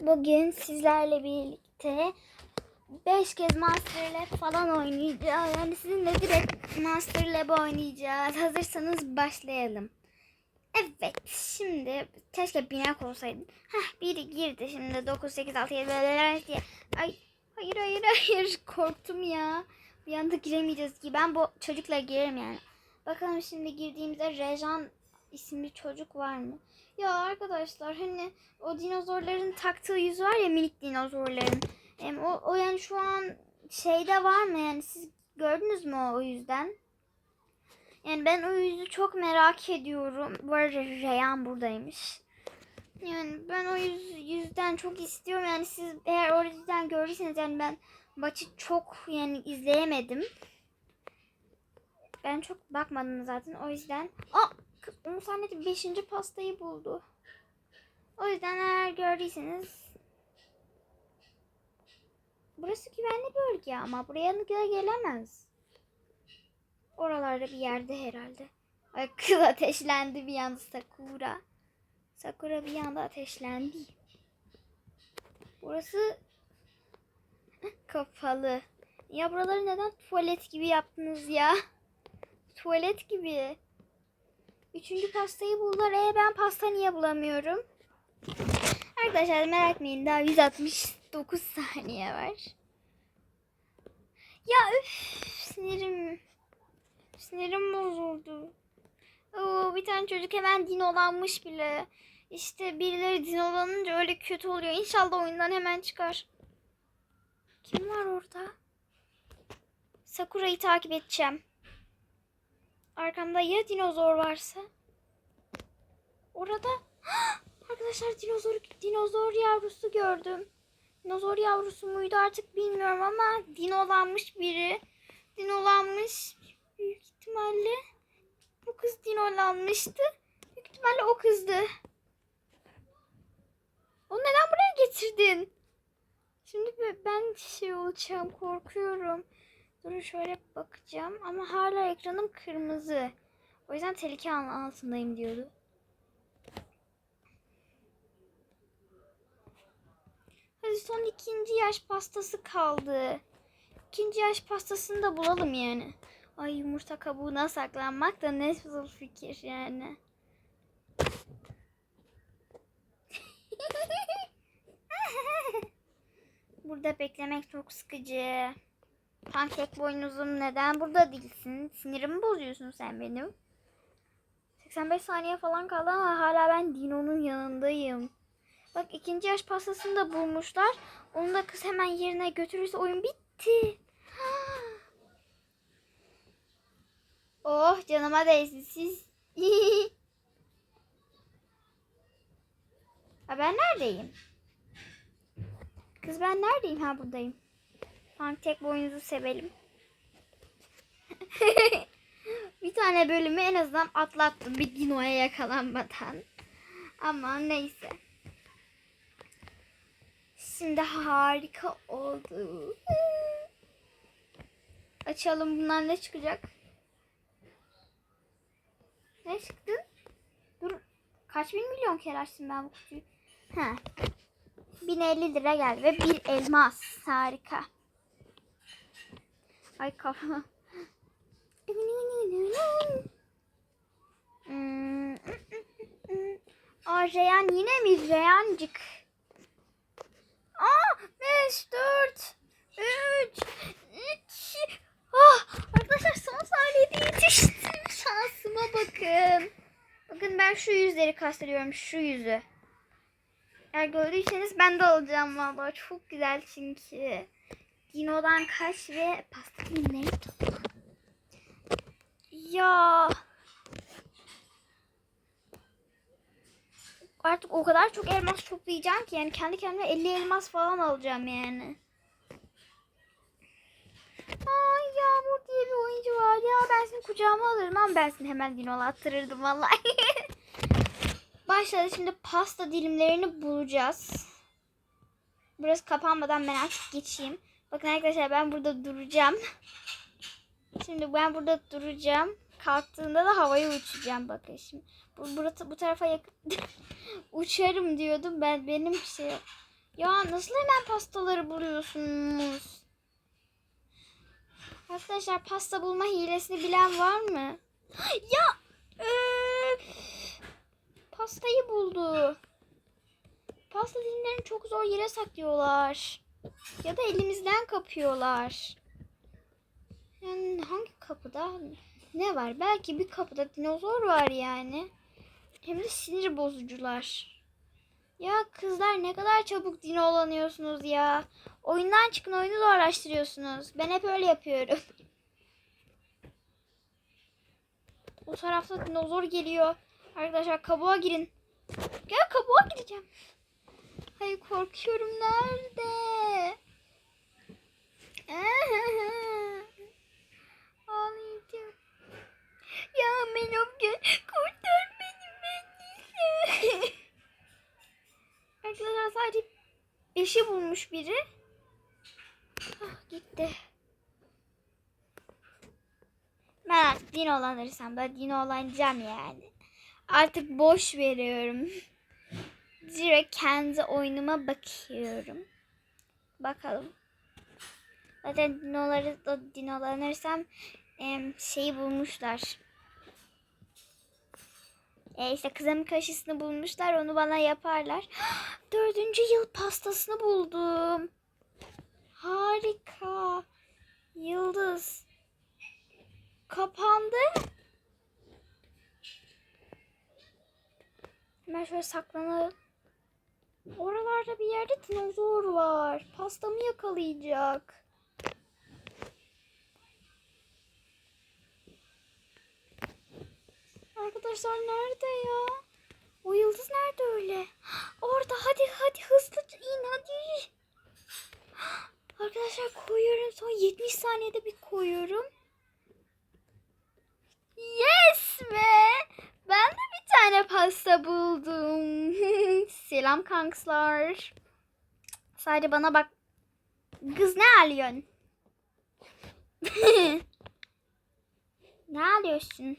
Bugün sizlerle birlikte 5 kez Master Lab falan oynayacağız. Yani sizinle direkt Master Lab oynayacağız. Hazırsanız başlayalım. Evet şimdi keşke binek olsaydın. Heh biri girdi şimdi 9, 8, 6, 7 diye. Ay hayır hayır hayır korktum ya. Bir anda giremeyeceğiz ki. Ben bu çocukla girerim yani. Bakalım şimdi girdiğimizde Rejan isimli çocuk var mı? Ya arkadaşlar hani o dinozorların taktığı yüz var ya minik dinozorların. Em, o, o yani şu an şeyde var mı yani siz gördünüz mü o, o yüzden? Yani ben o yüzü çok merak ediyorum. Bu arada Reyhan buradaymış. Yani ben o yüz, yüzden çok istiyorum. Yani siz eğer o yüzden gördüyseniz yani ben maçı çok yani izleyemedim. Ben çok bakmadım zaten o yüzden. Aa Sahneti 5. pastayı buldu. O yüzden eğer gördüyseniz Burası güvenli bölge ama buraya gelemez. Oralarda bir yerde herhalde. Ay kız ateşlendi bir anda Sakura. Sakura bir anda ateşlendi. Burası kapalı. Ya buraları neden tuvalet gibi yaptınız ya? Tuvalet gibi. Üçüncü pastayı buldular. E ben pasta niye bulamıyorum? Arkadaşlar merak etmeyin daha 169 saniye var. Ya üf sinirim. Sinirim bozuldu. Oo, bir tane çocuk hemen dinolanmış bile. İşte birileri dinolanınca öyle kötü oluyor. İnşallah oyundan hemen çıkar. Kim var orada? Sakura'yı takip edeceğim. Arkamda ya dinozor varsa? Orada arkadaşlar dinozor dinozor yavrusu gördüm. Dinozor yavrusu muydu artık bilmiyorum ama dinolanmış biri. Dinolanmış büyük ihtimalle bu kız dinolanmıştı. Büyük ihtimalle o kızdı. Onu neden buraya getirdin? Şimdi ben şey olacağım korkuyorum. Dur şöyle bakacağım ama hala ekranım kırmızı. O yüzden tehlike altındayım diyordu. Hadi son ikinci yaş pastası kaldı. İkinci yaş pastasını da bulalım yani. Ay yumurta kabuğuna saklanmak da ne nasıl fikir yani. Burada beklemek çok sıkıcı. Pankek boynuzum neden burada değilsin? Sinirimi bozuyorsun sen benim. 85 saniye falan kaldı ama hala ben Dino'nun yanındayım. Bak ikinci yaş pastasını da bulmuşlar. Onu da kız hemen yerine götürürse oyun bitti. oh canıma değsin siz. ha ben neredeyim? Kız ben neredeyim? Ha buradayım. Pankek boynuzu sevelim. bir tane bölümü en azından atlattım bir dinoya yakalanmadan. Ama neyse. Şimdi harika oldu. Açalım bunlar ne çıkacak? Ne çıktı? Dur. Kaç bin milyon kere açtım ben bu kutuyu. Ha. 1050 lira geldi ve bir elmas. Harika. Ay kafam. Hmm. Aa Reyhan yine mi Reyhancık? Aa 5 4 3 2 Ah arkadaşlar son saniyede yetiştim. Şansıma bakın. Bakın ben şu yüzleri kastediyorum şu yüzü. Eğer gördüyseniz ben de alacağım valla. Çok güzel çünkü. Dino'dan kaç ve pasta dilimleri topla. Ya. Artık o kadar çok elmas toplayacağım ki yani kendi kendime 50 elmas falan alacağım yani. Ay Yağmur diye bir oyuncu var ya ben seni kucağıma alırım ama ben seni hemen dinolattırırdım vallahi. Başladı şimdi pasta dilimlerini bulacağız. Burası kapanmadan ben artık geçeyim. Bakın arkadaşlar ben burada duracağım. Şimdi ben burada duracağım. Kalktığında da havaya uçacağım bakın şimdi. Bu, burası, bu tarafa yakın. Uçarım diyordum ben. Benim şey. Ya nasıl hemen pastaları buluyorsunuz? Arkadaşlar pasta bulma hilesini bilen var mı? Ya eee, pastayı buldu. Pasta dilimlerini çok zor yere saklıyorlar. Ya da elimizden kapıyorlar. Yani hangi kapıda ne var? Belki bir kapıda dinozor var yani. Hem de sinir bozucular. Ya kızlar ne kadar çabuk dinolanıyorsunuz ya. Oyundan çıkın oyunu da araştırıyorsunuz. Ben hep öyle yapıyorum. O tarafta dinozor geliyor. Arkadaşlar kabuğa girin. Gel kabuğa gireceğim. Hayır korkuyorum nerede? Ağlayacağım. Ya Melokya kurtar beni beni. Arkadaşlar sadece eşi bulmuş biri. Ah, gitti. Ben artık dinolanırsam da dinolanacağım yani. Artık boş veriyorum. Direkt kendi oyunuma bakıyorum. Bakalım. Zaten dinoları da dinolanırsam şeyi bulmuşlar. E işte kızamık kaşısını bulmuşlar. Onu bana yaparlar. Dördüncü yıl pastasını buldum. Harika. Yıldız. Kapandı. Hemen şöyle saklanalım. Oralarda bir yerde dinozor var. Pastamı yakalayacak. Arkadaşlar nerede ya? O yıldız nerede öyle? Orada hadi hadi hızlıca in hadi. Arkadaşlar koyuyorum son 70 saniyede bir koyuyorum. Yes be! Ben de bir tane pasta buldum. Selam kankslar. Sadece bana bak. Kız ne alıyorsun? ne alıyorsun?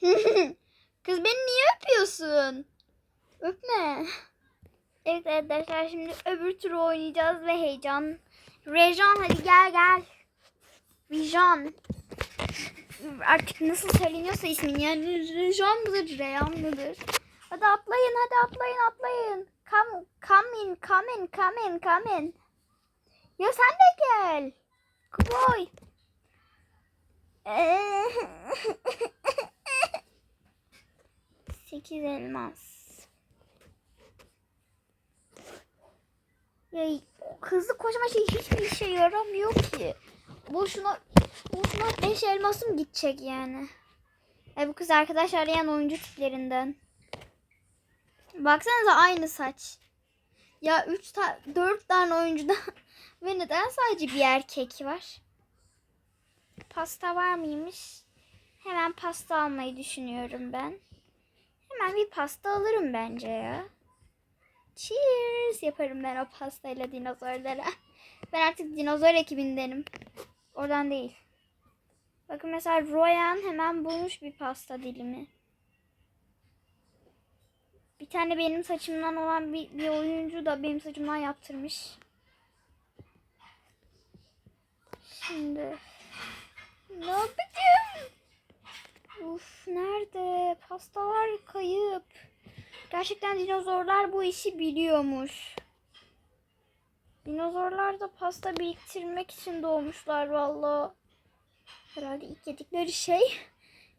Kız beni niye öpüyorsun? Öpme. Evet arkadaşlar şimdi öbür turu oynayacağız ve heyecan. Rejan hadi gel gel. Vijan. Artık nasıl söyleniyorsa ismin yani Rejan mıdır, Reyhan mıdır? Hadi atlayın, hadi atlayın, atlayın. Come, come in, come in, come in, come in. Ya sen de gel. Koy. Sekiz elmas. Ya hızlı koşma şey hiçbir işe yaramıyor ki. Boşuna boşuna 5 elmasım gidecek yani. E bu kız arkadaş arayan oyuncu tiplerinden. Baksanıza aynı saç. Ya 3 ta 4 tane oyuncudan ve neden sadece bir erkek var? Pasta var mıymış? Hemen pasta almayı düşünüyorum ben. Hemen bir pasta alırım bence ya. Cheers yaparım ben o pastayla dinozorlara. Ben artık dinozor ekibindenim. Oradan değil. Bakın mesela Royan hemen bulmuş bir pasta dilimi. Bir tane benim saçımdan olan bir, bir oyuncu da benim saçımdan yaptırmış. Şimdi ne yapacağım? Uf nerede? Pastalar kayıp. Gerçekten dinozorlar bu işi biliyormuş. Dinozorlar da pasta biriktirmek için doğmuşlar valla. Herhalde ilk yedikleri şey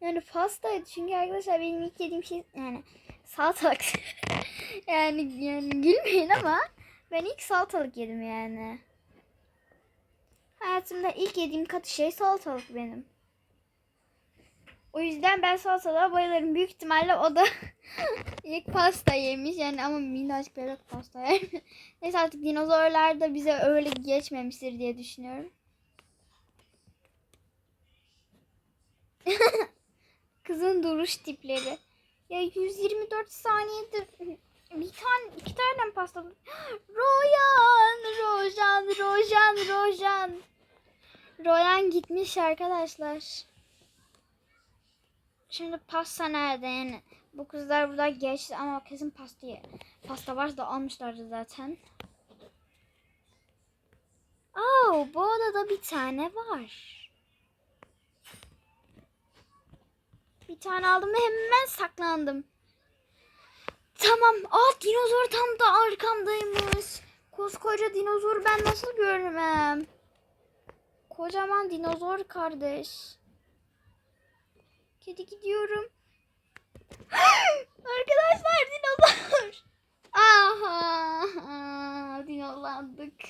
yani pastaydı. Çünkü arkadaşlar benim ilk yediğim şey yani salatalık. yani yani gülmeyin ama ben ilk salatalık yedim yani. Hayatımda ilk yediğim katı şey salatalık benim. O yüzden ben salatalığa bayılırım. Büyük ihtimalle o da ilk pasta yemiş. Yani ama minnacık bebek pasta yer. Neyse artık dinozorlar da bize öyle geçmemiştir diye düşünüyorum. Kızın duruş tipleri. Ya 124 saniyedir bir tane iki tane pasta. Royan, Rojan, Rojan, Rojan. Royan gitmiş arkadaşlar. Şimdi pasta nerede yani? Bu kızlar burada geçti ama kesin pasta pasta varsa da almışlardı zaten. Oh, bu odada bir tane var. Bir tane aldım ve hemen saklandım. Tamam. Aa dinozor tam da arkamdaymış. Koskoca dinozor ben nasıl görmem? Kocaman dinozor kardeş. Kedi gidiyorum. Arkadaşlar dinozor. Aha, dinozlandık.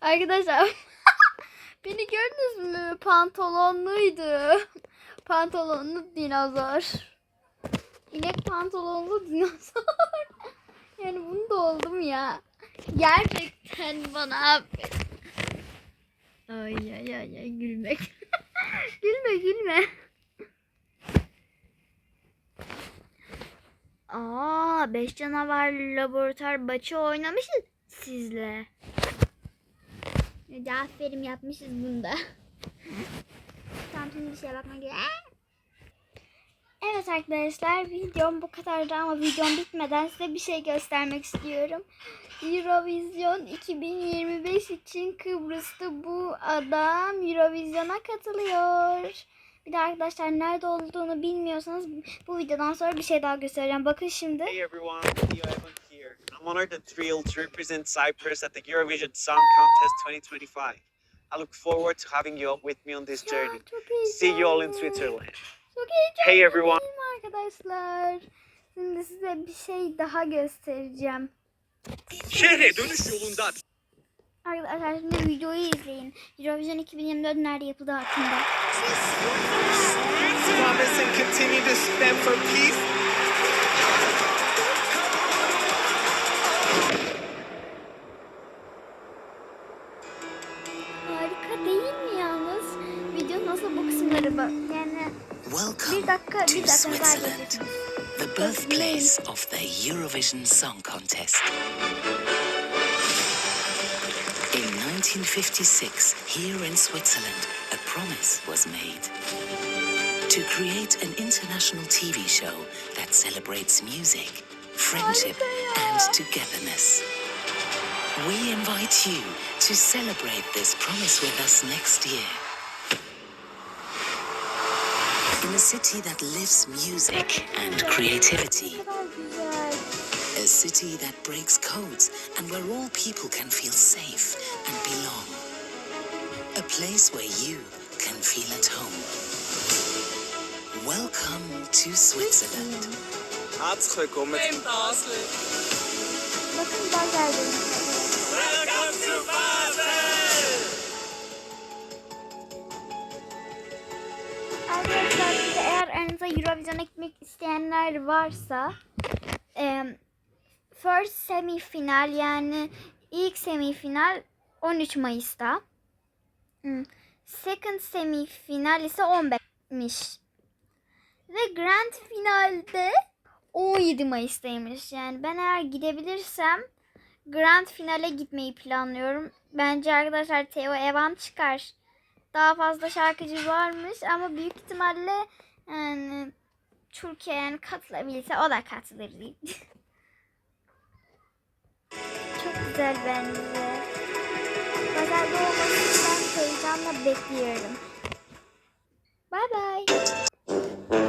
Arkadaşlar beni gördünüz mü? Pantolonluydu. Pantolonlu dinozor. İnek pantolonlu dinozor. yani bunu da oldum ya. Gerçekten bana affet. Ay ay ay ay gülmek. gülme gülme. Aa, beş canavar laboratuvar maçı oynamışız sizle. Hadi aferin yapmışız bunda. şimdi bir şeye bakmak. Evet arkadaşlar videom bu kadardı ama videom bitmeden size bir şey göstermek istiyorum. Eurovision 2025 için Kıbrıs'ta bu adam Eurovision'a katılıyor. Bir de arkadaşlar nerede olduğunu bilmiyorsanız bu videodan sonra bir şey daha göstereceğim. Bakın şimdi. Hey everyone. I'm honored and thrilled to represent Cyprus at the Eurovision Song Contest 2025. I look forward to having you up with me on this journey. See you all in. Switzerland. Çok Hey everyone. arkadaşlar? Şimdi size bir şey daha göstereceğim. Şehre dönüş yolunda Arkadaşlar şimdi videoyu izleyin. Eurovision 2024 nerede yapıldığı hakkında. promise and continue to stand for peace. Eurovision Song Contest. In 1956, here in Switzerland, a promise was made to create an international TV show that celebrates music, friendship, and togetherness. We invite you to celebrate this promise with us next year. In a city that lives music and creativity, city that breaks codes and where all people can feel safe and belong. A place where you can feel at home. Welcome to Switzerland. Herzlich willkommen. Bakın ben geldim. Welcome to Basel. Arkadaşlar bir de eğer aranızda Eurovision'a gitmek isteyenler varsa em, first semifinal yani ilk semifinal 13 Mayıs'ta. Second semifinal ise 15'miş. Ve grand finalde 17 Mayıs'taymış. Yani ben eğer gidebilirsem grand finale gitmeyi planlıyorum. Bence arkadaşlar Theo Evan çıkar. Daha fazla şarkıcı varmış ama büyük ihtimalle yani Türkiye yani katılabilirse o da katılır güzel bence. Pazarda olmasını ben heyecanla bekliyorum. Bye bye.